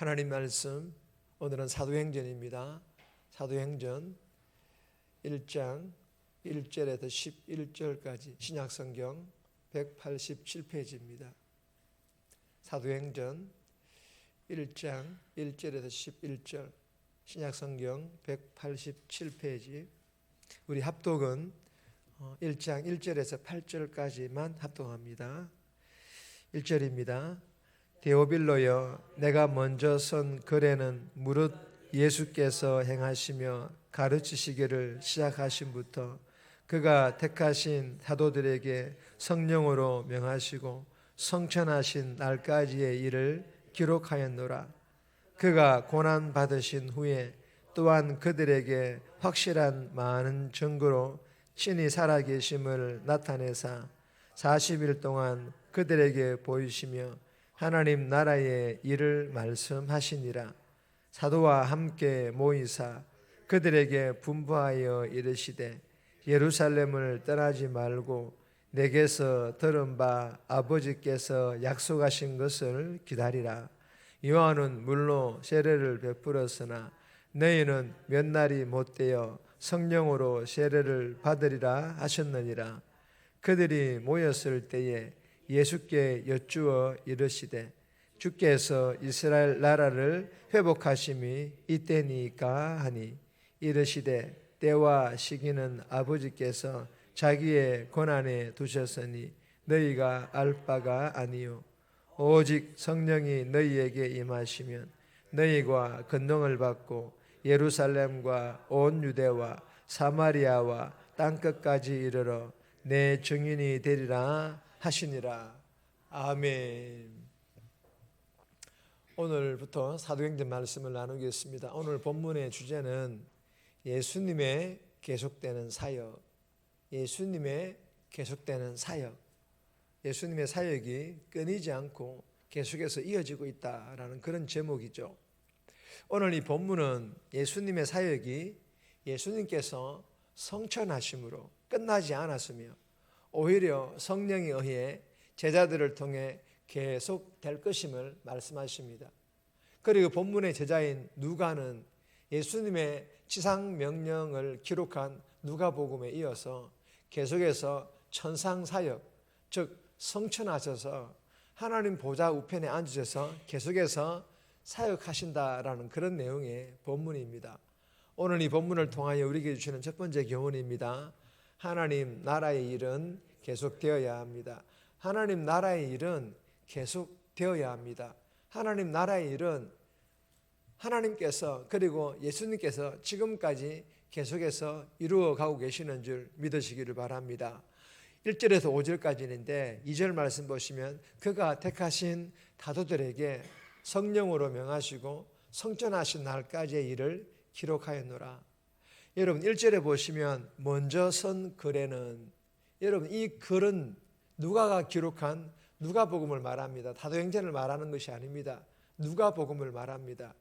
하나님 말씀 오늘은 사도행전입니다. 사도행전 1장 1절에서 11절까지 신약성경 187페이지입니다. 사도행전 1장 1절에서 11절 신약성경 187페이지 우리 합독은 1장 1절에서 8절까지만 합독합니다. 1절입니다. 데오빌로여 내가 먼저 선 글에는 무릇 예수께서 행하시며 가르치시기를 시작하신부터 그가 택하신 사도들에게 성령으로 명하시고 성천하신 날까지의 일을 기록하였노라. 그가 고난 받으신 후에 또한 그들에게 확실한 많은 증거로 신이 살아계심을 나타내사 40일 동안 그들에게 보이시며 하나님 나라의 일을 말씀하시니라. 사도와 함께 모이사 그들에게 분부하여 이르시되 예루살렘을 떠나지 말고 내게서 들은 바 아버지께서 약속하신 것을 기다리라. 요한은 물로 세례를 베풀었으나 너희는 몇 날이 못되어 성령으로 세례를 받으리라 하셨느니라. 그들이 모였을 때에 예수께 여쭈어 이르시되 주께서 이스라엘 나라를 회복하심이 이때니까 하니. 이르시되 때와 시기는 아버지께서 자기의 권한에 두셨으니 너희가 알 바가 아니요. 오직 성령이 너희에게 임하시면 너희가 근능을 받고 예루살렘과 온 유대와 사마리아와 땅 끝까지 이르러 내 증인이 되리라 하시니라. 아멘. 오늘부터 사도행전 말씀을 나누겠습니다. 오늘 본문의 주제는 예수님의 계속되는 사역. 예수님의 계속되는 사역. 예수님의 사역이 끊이지 않고 계속해서 이어지고 있다라는 그런 제목이죠. 오늘 이 본문은 예수님의 사역이 예수님께서 성천하심으로 끝나지 않았으며 오히려 성령에 의해 제자들을 통해 계속 될 것임을 말씀하십니다. 그리고 본문의 제자인 누가는 예수님의 지상 명령을 기록한 누가복음에 이어서 계속해서 천상 사역, 즉 성천하셔서 하나님 보좌 우편에 앉으셔서 계속해서 사역하신다라는 그런 내용의 본문입니다. 오늘 이 본문을 통하여 우리에게 주시는 첫 번째 교훈입니다. 하나님 나라의 일은 계속되어야 합니다. 하나님 나라의 일은 계속되어야 합니다. 하나님 나라의 일은 하나님께서 그리고 예수님께서 지금까지 계속해서 이루어 가고 계시는 줄 믿으시기를 바랍니다. 1절에서 5절까지인데 2절 말씀 보시면 그가 택하신 다도들에게 성령으로 명하시고 성전하신 날까지의 일을 기록하였노라. 여러분 1절에 보시면 먼저 선 글에는 여러분 이 글은 누가가 기록한 누가복음을 말합니다. 다도행전을 말하는 것이 아닙니다. 누가복음을 말합니다.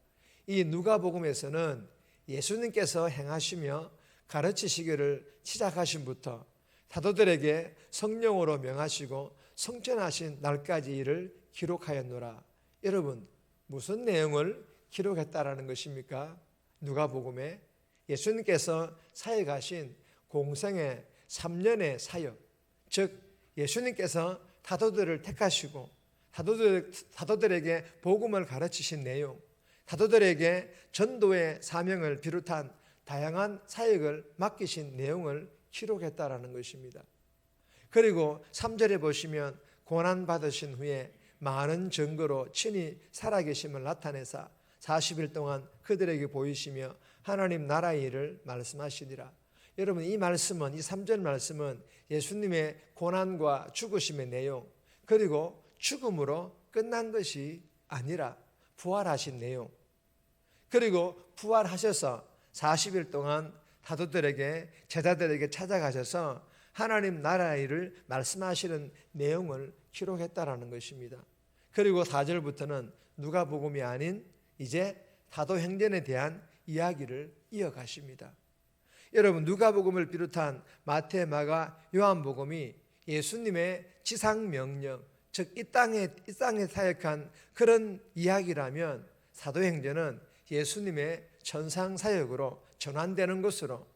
이 누가복음에서는 예수님께서 행하시며 가르치시기를 시작하신부터 사도들에게 성령으로 명하시고 성전하신 날까지 일을 기록하였노라. 여러분 무슨 내용을 기록했다라는 것입니까? 누가복음에 예수님께서 사역하신 공생의 3년의 사역, 즉 예수님께서 사도들을 택하시고 사도들, 사도들에게 복음을 가르치신 내용, 사도들에게 전도의 사명을 비롯한 다양한 사역을 맡기신 내용을 기록했다라는 것입니다. 그리고 3절에 보시면 고난 받으신 후에 많은 증거로 친히 살아계심을 나타내사 40일 동안 그들에게 보이시며 하나님 나라의 일을 말씀하시니라. 여러분 이 말씀은 이 3절 말씀은 예수님의 고난과 죽으심의 내용 그리고 죽음으로 끝난 것이 아니라 부활하신 내용 그리고 부활하셔서 40일 동안 사도들에게 제자들에게 찾아가셔서 하나님 나라의 일을 말씀하시는 내용을 기록했다라는 것입니다. 그리고 4절부터는 누가복음이 아닌 이제 사도행전에 대한 이야기를 이어가십니다. 여러분 누가복음을 비롯한 마태, 마가, 요한복음이 예수님의 지상 명령, 즉 이 땅에 이 땅에 사역한 그런 이야기라면 사도행전은 예수님의 천상 사역으로 전환되는 것으로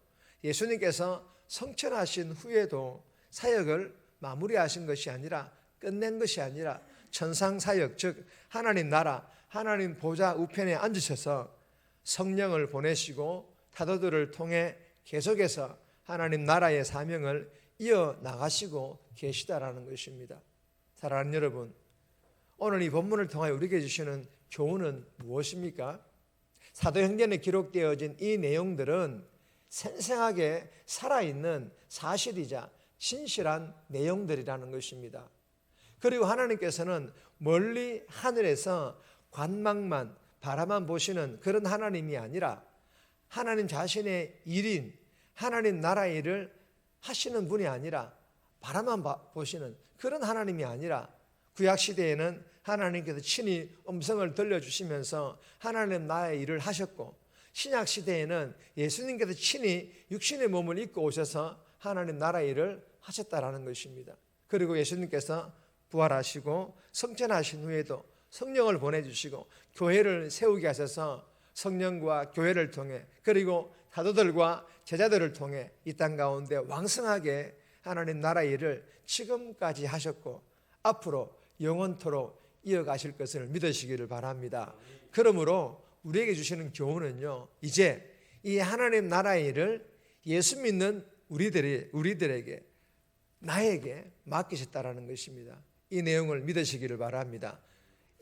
예수님께서 성천하신 후에도 사역을 마무리하신 것이 아니라 끝낸 것이 아니라 천상 사역 즉 하나님 나라 하나님 보좌 우편에 앉으셔서 성령을 보내시고 사도들을 통해 계속해서 하나님 나라의 사명을 이어 나가시고 계시다라는 것입니다. 사랑하는 여러분, 오늘 이 본문을 통하여 우리에게 주시는 교훈은 무엇입니까? 사도행전에 기록되어진 이 내용들은 생생하게 살아있는 사실이자 신실한 내용들이라는 것입니다. 그리고 하나님께서는 멀리 하늘에서 관망만 바라만 보시는 그런 하나님이 아니라 하나님 자신의 일인 하나님 나라 일을 하시는 분이 아니라 바라만 보시는 그런 하나님이 아니라 구약 시대에는 하나님께서 친히 음성을 들려주시면서 하나님 나의 일을 하셨고 신약 시대에는 예수님께서 친히 육신의 몸을 입고 오셔서 하나님 나라 일을 하셨다라는 것입니다. 그리고 예수님께서 부활하시고 성천하신 후에도 성령을 보내주시고 교회를 세우게 하셔서 성령과 교회를 통해 그리고 사도들과 제자들을 통해 이 땅 가운데 왕성하게 하나님 나라 일을 지금까지 하셨고 앞으로 영원토록 이어가실 것을 믿으시기를 바랍니다. 그러므로 우리에게 주시는 교훈은요. 이제 이 하나님 나라의 일을 예수 믿는 우리들이 우리들에게 나에게 맡기셨다라는 것입니다. 이 내용을 믿으시기를 바랍니다.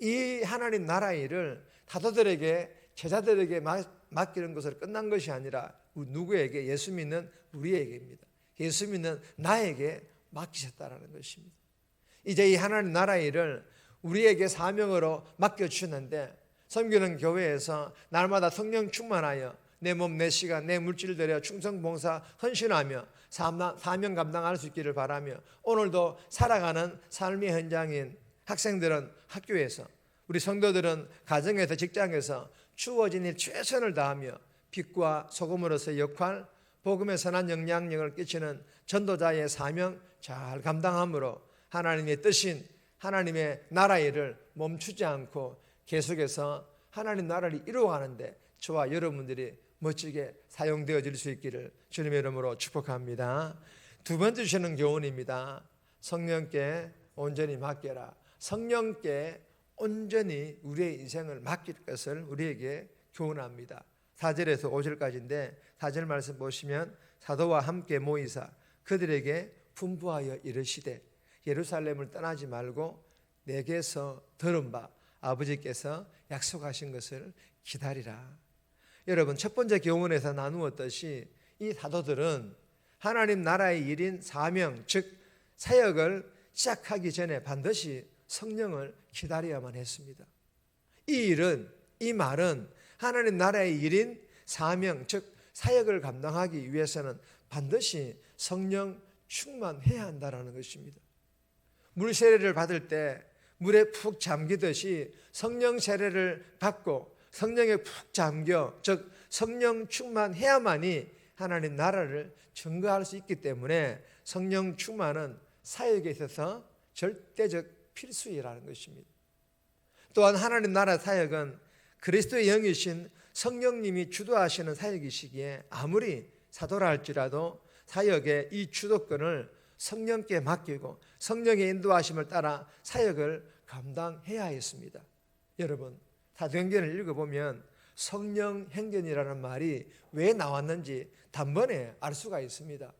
이 하나님 나라의 일을 사도들에게 제자들에게 맡기는 것을 끝난 것이 아니라 누구에게 예수 믿는 우리에게입니다. 예수 믿는 나에게 맡기셨다라는 것입니다. 이제 이 하나님 나라의 일을 우리에게 사명으로 맡겨 주셨는데 섬기는 교회에서 날마다 성령 충만하여 내 몸, 내 시간, 내 물질 들여 충성 봉사 헌신하며 사명 감당할 수 있기를 바라며 오늘도 살아가는 삶의 현장인 학생들은 학교에서 우리 성도들은 가정에서 직장에서 주어진 일 최선을 다하며 빛과 소금으로서 역할, 복음의 선한 영향력을 끼치는 전도자의 사명 잘 감당함으로 하나님의 뜻인 하나님의 나라 일을 멈추지 않고 계속해서 하나님 나라를 이루어가는데 저와 여러분들이 멋지게 사용되어질 수 있기를 주님의 이름으로 축복합니다. 두 번째 주시는 교훈입니다. 성령께 온전히 맡겨라. 성령께 온전히 우리의 인생을 맡길 것을 우리에게 교훈합니다. 4절에서 5절까지인데 4절 말씀 보시면 사도와 함께 모이사 그들에게 분부하여 이르시되 예루살렘을 떠나지 말고 내게서 들은 바 아버지께서 약속하신 것을 기다리라. 여러분 첫 번째 교훈에서 나누었듯이 이 사도들은 하나님 나라의 일인 사명 즉 사역을 시작하기 전에 반드시 성령을 기다려야만 했습니다. 이 일은 이 말은 하나님 나라의 일인 사명 즉 사역을 감당하기 위해서는 반드시 성령 충만해야 한다라는 것입니다. 물 세례를 받을 때 물에 푹 잠기듯이 성령 세례를 받고 성령에 푹 잠겨 즉 성령 충만해야만이 하나님 나라를 증거할 수 있기 때문에 성령 충만은 사역에 있어서 절대적 필수이라는 것입니다. 또한 하나님 나라 사역은 그리스도의 영이신 성령님이 주도하시는 사역이시기에 아무리 사도라 할지라도 사역의 이 주도권을 성령께 맡기고 성령의 인도하심을 따라 사역을 감당해야 했습니다. 여러분, 사도행전을 읽어보면 성령 행전이라는 말이 왜 나왔는지 단번에 알 수가 있습니다.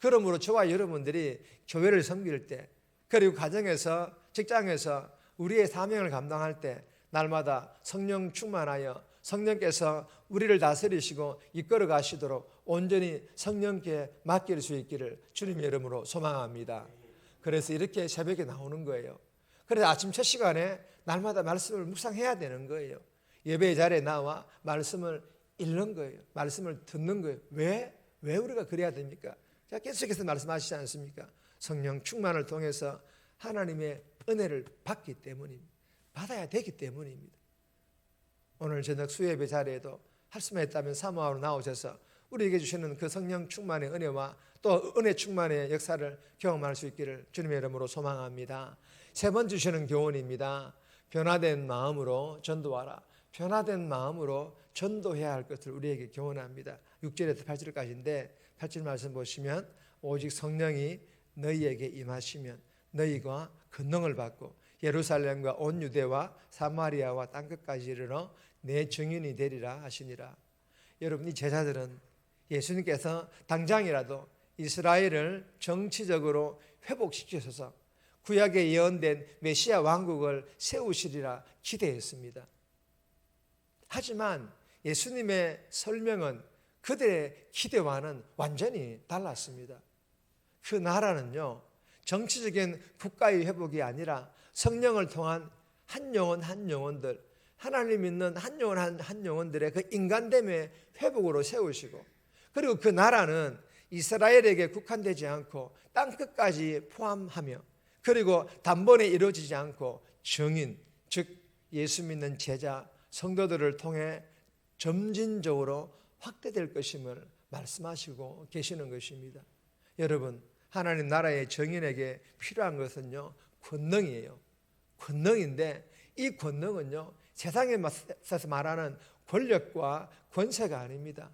그러므로 저와 여러분들이 교회를 섬길 때 그리고 가정에서 직장에서 우리의 사명을 감당할 때 날마다 성령 충만하여 성령께서 우리를 다스리시고 이끌어 가시도록 온전히 성령께 맡길 수 있기를 주님의 이름으로 소망합니다. 그래서 이렇게 새벽에 나오는 거예요. 그래서 아침 첫 시간에 날마다 말씀을 묵상해야 되는 거예요. 예배 자리에 나와 말씀을 읽는 거예요. 말씀을 듣는 거예요. 왜? 왜 우리가 그래야 됩니까? 자, 계속해서 말씀하시지 않습니까? 성령 충만을 통해서 하나님의 은혜를 받기 때문입니다. 받아야 되기 때문입니다. 오늘 저녁 수예배 자리에도 할 수만 있다면 사모하러 나오셔서 우리에게 주시는 그 성령 충만의 은혜와 또 은혜 충만의 역사를 경험할 수 있기를 주님의 이름으로 소망합니다. 세번 주시는 교훈입니다. 변화된 마음으로 전도하라. 변화된 마음으로 전도해야 할 것을 우리에게 교훈합니다. 6절에서 8절까지인데 8절 말씀 보시면 오직 성령이 너희에게 임하시면 너희가 권능을 받고 예루살렘과 온 유대와 사마리아와 땅 끝까지 이르러 내 증인이 되리라 하시니라. 여러분 이 제자들은 예수님께서 당장이라도 이스라엘을 정치적으로 회복시키셔서 구약에 예언된 메시아 왕국을 세우시리라 기대했습니다. 하지만 예수님의 설명은 그들의 기대와는 완전히 달랐습니다. 그 나라는요, 정치적인 국가의 회복이 아니라 성령을 통한 한 영혼 한 영혼들, 하나님 믿는 한 영혼 한, 한 영혼들의 그 인간됨의 회복으로 세우시고, 그리고 그 나라는 이스라엘에게 국한되지 않고 땅 끝까지 포함하며, 그리고 단번에 이루어지지 않고 정인, 즉 예수 믿는 제자, 성도들을 통해 점진적으로 확대될 것임을 말씀하시고 계시는 것입니다. 여러분, 하나님 나라의 정인에게 필요한 것은요, 권능이에요. 권능인데 이 권능은요, 세상에 맞서 말하는 권력과 권세가 아닙니다.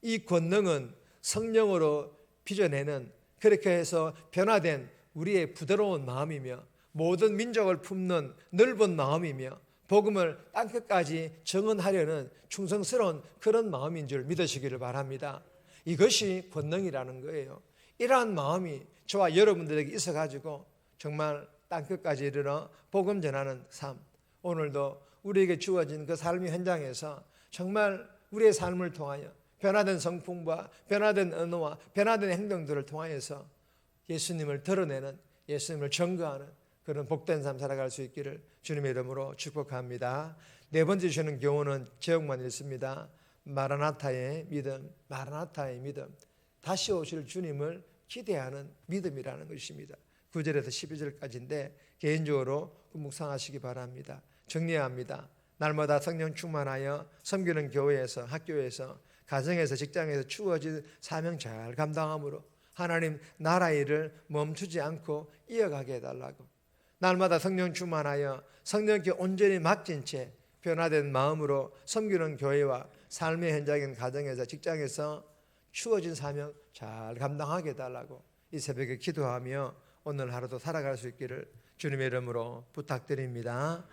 이 권능은 성령으로 빚어내는 그렇게 해서 변화된 우리의 부드러운 마음이며 모든 민족을 품는 넓은 마음이며 복음을 땅끝까지 정언하려는 충성스러운 그런 마음인 줄 믿으시기를 바랍니다. 이것이 권능이라는 거예요. 이러한 마음이 저와 여러분들에게 있어 가지고 정말 땅끝까지 이르러 복음 전하는 삶. 오늘도 우리에게 주어진 그 삶의 현장에서 정말 우리의 삶을 통하여 변화된 성품과 변화된 언어와 변화된 행동들을 통하여서 예수님을 드러내는 예수님을 증거하는 그런 복된 삶 살아갈 수 있기를 주님의 이름으로 축복합니다. 네 번째 주시는 교훈은 제목만 읽습니다. 마라나타의 믿음, 마라나타의 믿음. 다시 오실 주님을 기대하는 믿음이라는 것입니다. 9절에서 12절까지인데 개인적으로 묵상하시기 바랍니다. 정리합니다. 날마다 성령 충만하여 섬기는 교회에서 학교에서 가정에서 직장에서 추워진 사명 잘 감당함으로 하나님 나라 일을 멈추지 않고 이어가게 해달라고 날마다 성령 충만하여 성령께 온전히 맡긴 채 변화된 마음으로 섬기는 교회와 삶의 현장인 가정에서 직장에서 추워진 사명 잘 감당하게 해달라고 이 새벽에 기도하며 오늘 하루도 살아갈 수 있기를 주님의 이름으로 부탁드립니다.